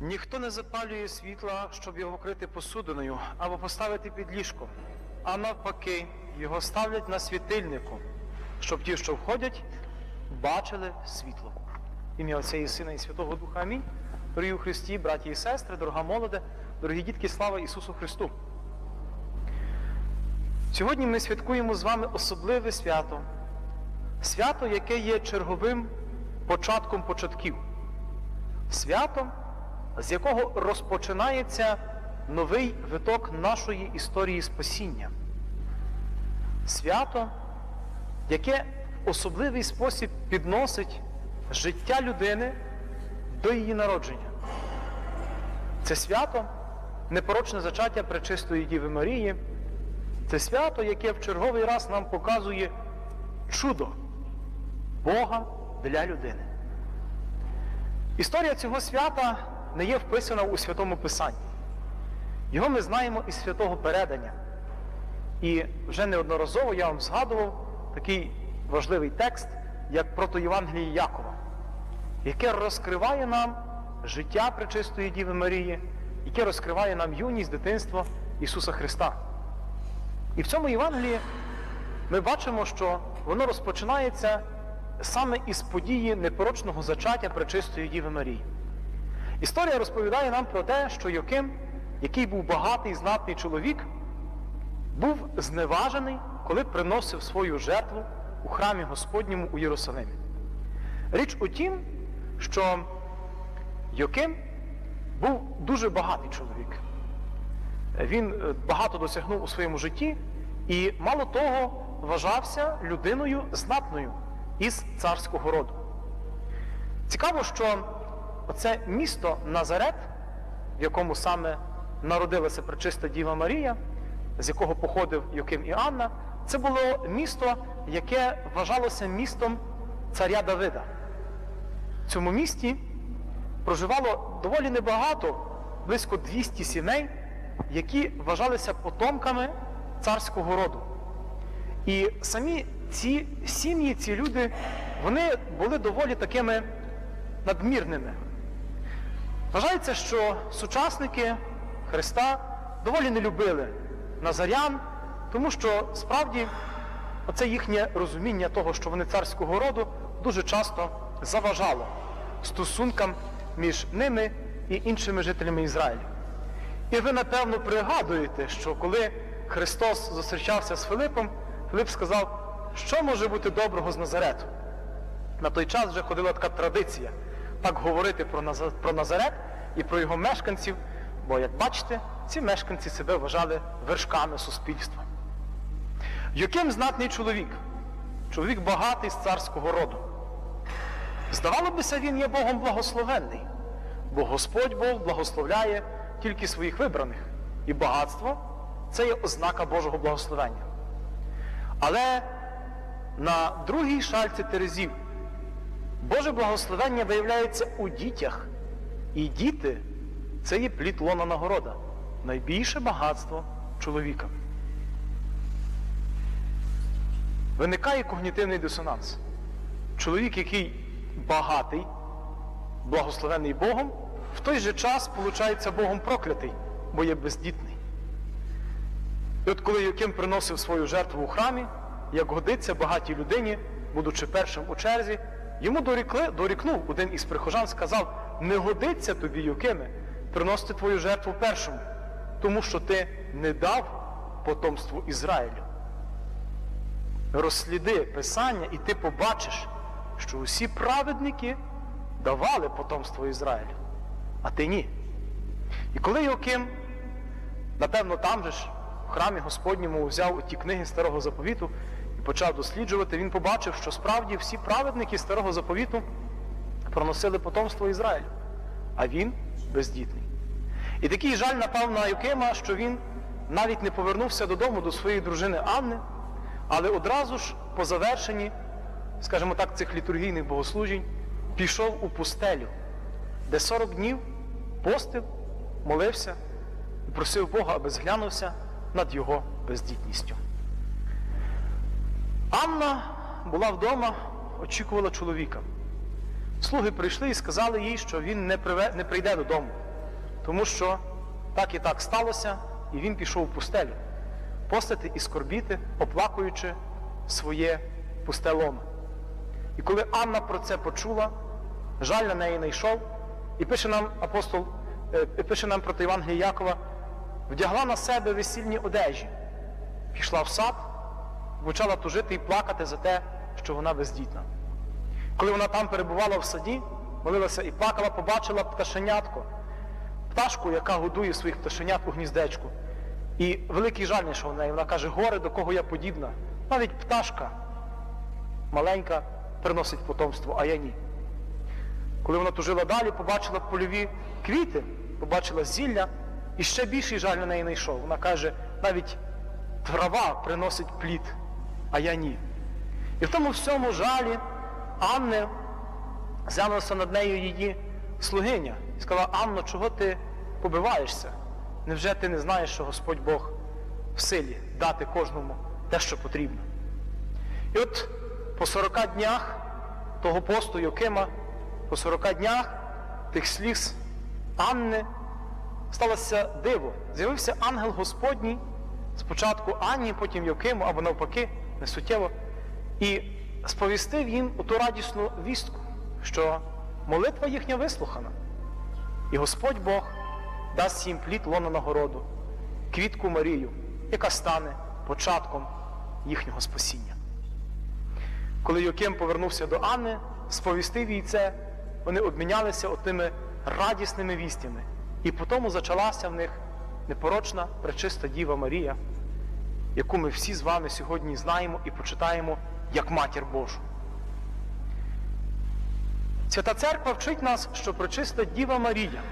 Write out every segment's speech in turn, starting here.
Ніхто не запалює світла, щоб його вкрити посудиною або поставити під ліжко, а навпаки, його ставлять на світильнику, щоб ті, що входять, бачили світло. Ім'я Отця і Сина і Святого Духа Амінь. Дорогі у Христі, браті і сестри, дорога молоде, дорогі дітки, слава Ісусу Христу! Сьогодні ми святкуємо з вами особливе свято. Свято, яке є черговим початком початків. Свято, з якого розпочинається новий виток нашої історії спасіння. Свято, яке в особливий спосіб підносить життя людини до її народження. Це свято непорочне зачаття Пречистої Діви Марії. Це свято, яке в черговий раз нам показує чудо Бога для людини. Історія цього свята не є вписана у Святому Писанні. Його ми знаємо із святого передання. І вже неодноразово я вам згадував такий важливий текст, як протоєвангелії Якова, яке розкриває нам життя Пречистої Діви Марії, яке розкриває нам юність, дитинство Ісуса Христа. І в цьому Євангелії ми бачимо, що воно розпочинається саме із події непорочного зачаття Пречистої Діви Марії. Історія розповідає нам про те, що Йоким, який був багатий, знатний чоловік, був зневажений, коли приносив свою жертву у храмі Господньому у Єрусалимі. Річ у тім, що Йоким був дуже багатий чоловік. Він е, багато досягнув у своєму житті і, мало того, вважався людиною знатною із царського роду. Цікаво, що оце місто Назарет, в якому саме народилася пречиста Діва Марія, з якого походив Йоким і Анна, це було місто, яке вважалося містом царя Давида. В цьому місті проживало доволі небагато, близько 200 сімей, які вважалися потомками царського роду. І самі ці сім'ї, ці люди, вони були доволі такими надмірними. Вважається, що сучасники Христа доволі не любили назарян, тому що справді оце їхнє розуміння того, що вони царського роду, дуже часто заважало стосункам між ними і іншими жителями Ізраїлю. І ви, напевно, пригадуєте, що коли Христос зустрічався з Филипом, Филип сказав, що може бути доброго з Назарету. На той час вже ходила така традиція так говорити про, Наза- про Назарет і про його мешканців, бо, як бачите, ці мешканці себе вважали вершками суспільства. Яким знатний чоловік? Чоловік багатий з царського роду. Здавало бися, він є Богом благословенний, бо Господь Бог благословляє тільки своїх вибраних. І багатство це є ознака Божого благословення. Але на другій шальці Терезів Боже благословення виявляється у дітях. І діти це є плід лона нагорода, найбільше багатство чоловіка. Виникає когнітивний дисонанс. Чоловік, який багатий, благословений Богом, в той же час, виходить, Богом проклятий, бо є бездітний. І от коли Яким приносив свою жертву у храмі, як годиться багатій людині, будучи першим у черзі, йому дорікли, дорікнув один із прихожан, сказав, не годиться тобі, Юкиме, приносити твою жертву першому, тому що ти не дав потомству Ізраїлю. Розсліди Писання, і ти побачиш, що усі праведники давали потомство Ізраїлю, а ти ні. І коли Йоким, напевно, там же ж, в храмі Господньому взяв ті книги Старого Заповіту почав досліджувати, він побачив, що справді всі праведники Старого Заповіту проносили потомство Ізраїлю, а він бездітний. І такий жаль напав на Юкима, що він навіть не повернувся додому до своєї дружини Анни, але одразу ж по завершенні, скажімо так, цих літургійних богослужень пішов у пустелю, де 40 днів постив, молився і просив Бога, аби зглянувся над його бездітністю. Анна була вдома, очікувала чоловіка. Слуги прийшли і сказали їй, що він не, приве- не прийде додому, тому що так і так сталося, і він пішов у пустелю постати і скорбіти, оплакуючи своє пусте лоно. І коли Анна про це почула, жаль на неї не йшов, і пише нам апостол, е, пише нам проти Євангелія Якова, вдягла на себе весільні одежі, пішла в сад, почала тужити і плакати за те, що вона бездітна. Коли вона там перебувала в саді, молилася і плакала, побачила пташенятко, пташку, яка годує своїх пташенят у гніздечку. І великий жаль знайшов в неї. Вона каже, горе, до кого я подібна. Навіть пташка маленька приносить потомство, а я ні. Коли вона тужила далі, побачила польові квіти, побачила зілля, і ще більший жаль на неї не йшов. Вона каже, навіть трава приносить плід, а я ні. І в тому всьому жалі Анни зглянулася над нею її слугиня і сказала, Анно, чого ти побиваєшся? Невже ти не знаєш, що Господь Бог в силі дати кожному те, що потрібно? І от по 40 днях того посту Йокима, по 40 днях тих сліз Анни сталося диво. З'явився ангел Господній, спочатку Анні, потім Йокиму, або навпаки, не суттєво, і сповістив їм ту радісну вістку, що молитва їхня вислухана. І Господь Бог дасть їм плід лона нагороду, квітку Марію, яка стане початком їхнього спасіння. Коли Йоким повернувся до Анни, сповістив їй це, вони обмінялися отими радісними вістями. І по тому зачалася в них непорочна, пречиста Діва Марія, яку ми всі з вами сьогодні знаємо і почитаємо як Матір Божу. Свята Церква вчить нас, що пречиста Діва Марія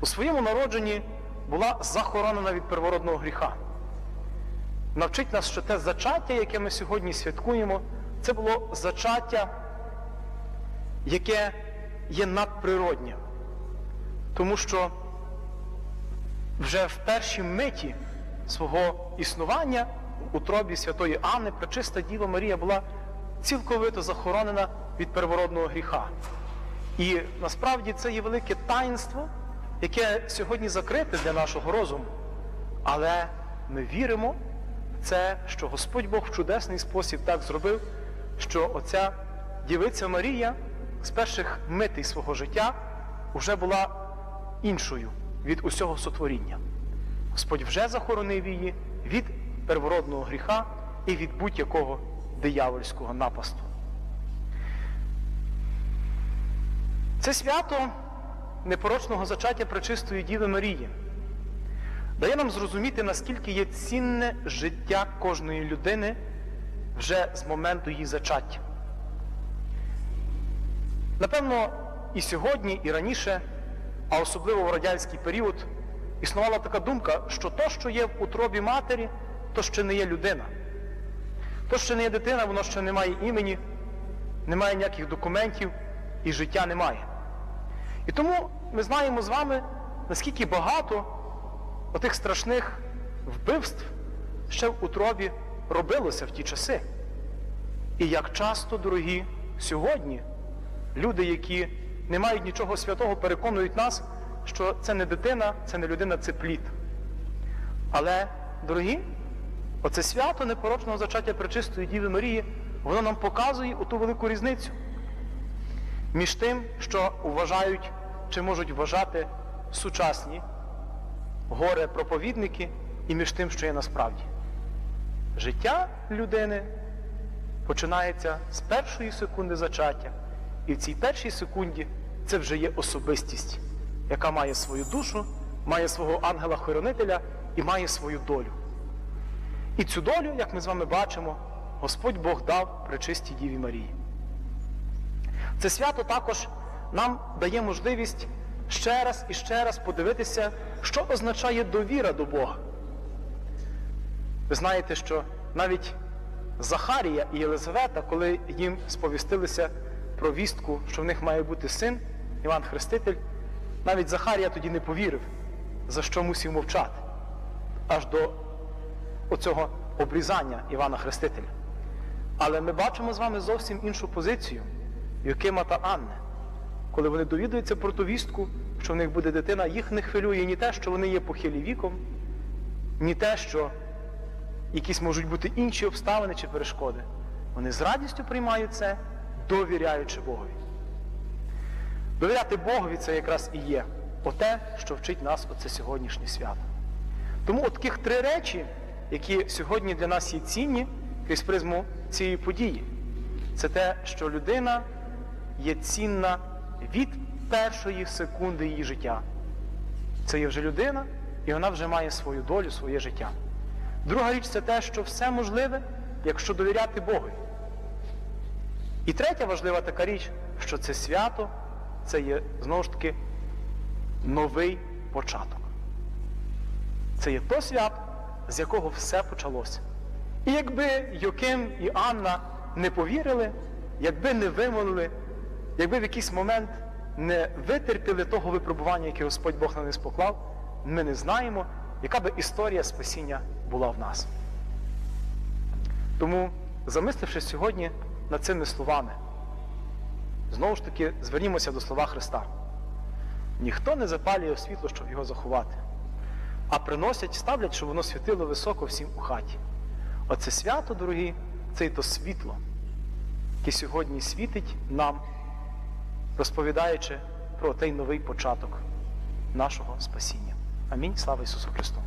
у своєму народженні була захоронена від первородного гріха. Навчить нас, що те зачаття, яке ми сьогодні святкуємо, це було зачаття, яке є надприроднє. Тому що вже в першій миті свого існування у тробі святої Анни пречиста Діва Марія була цілковито захоронена від первородного гріха. І насправді це є велике таїнство, яке сьогодні закрите для нашого розуму. Але ми віримо в це, що Господь Бог в чудесний спосіб так зробив, що оця дівиця Марія з перших митей свого життя вже була іншою від усього сотворіння. Господь вже захоронив її від первородного гріха і від будь-якого диявольського напасту. Це свято непорочного зачаття Пречистої Діви Марії дає нам зрозуміти, наскільки є цінне життя кожної людини вже з моменту її зачаття. Напевно, і сьогодні, і раніше, а особливо в радянський період, існувала така думка, що то, що є в утробі матері, то ще не є людина. То, що не є дитина, воно ще не має імені, немає ніяких документів і життя немає. І тому ми знаємо з вами, наскільки багато отих страшних вбивств ще в утробі робилося в ті часи. І як часто, дорогі, сьогодні люди, які не мають нічого святого, переконують нас, що це не дитина, це не людина, це плід. Але, дорогі, оце свято непорочного зачаття Пречистої Діви Марії, воно нам показує оту велику різницю між тим, що вважають чи можуть вважати сучасні горе-проповідники, і між тим, що є насправді. Життя людини починається з першої секунди зачаття, і в цій першій секунді це вже є особистість, яка має свою душу, має свого ангела-хоронителя і має свою долю. І цю долю, як ми з вами бачимо, Господь Бог дав пречистій Діві Марії. Це свято також нам дає можливість ще раз і ще раз подивитися, що означає довіра до Бога. Ви знаєте, що навіть Захарія і Єлизавета, коли їм сповістилися про вістку, що в них має бути син, Іван Хреститель, навіть Захарія тоді не повірив, за що мусів мовчати, аж до оцього обрізання Івана Хрестителя. Але ми бачимо з вами зовсім іншу позицію Йокима та Анни. Коли вони довідуються про ту вістку, що в них буде дитина, їх не хвилює ні те, що вони є похилі віком, ні те, що якісь можуть бути інші обставини чи перешкоди. Вони з радістю приймають це, довіряючи Богові. Довіряти Богові це якраз і є оте, що вчить нас оце сьогоднішнє свято. Тому от таких три речі, які сьогодні для нас є цінні крізь призму цієї події, це те, що людина є цінна від першої секунди її життя. Це є вже людина, і вона вже має свою долю, своє життя. Друга річ це те, що все можливе, якщо довіряти Богові. І третя важлива така річ, що це свято, це є знову ж таки новий початок. Це є то свято, з якого все почалося. І якби Йоким і Анна не повірили, якби не вимолили, якби в якийсь момент не витерпіли того випробування, яке Господь Бог на них поклав, ми не знаємо, яка би історія спасіння була в нас. Тому, замислившись сьогодні над цими словами, знову ж таки звернімося до слова Христа. Ніхто не запалює світло, щоб його заховати, а приносять, ставлять, щоб воно світило високо всім у хаті. Оце свято, дорогі, це і то світло, яке сьогодні світить нам, розповідаючи про той новий початок нашого спасіння. Амінь. Слава Ісусу Христу!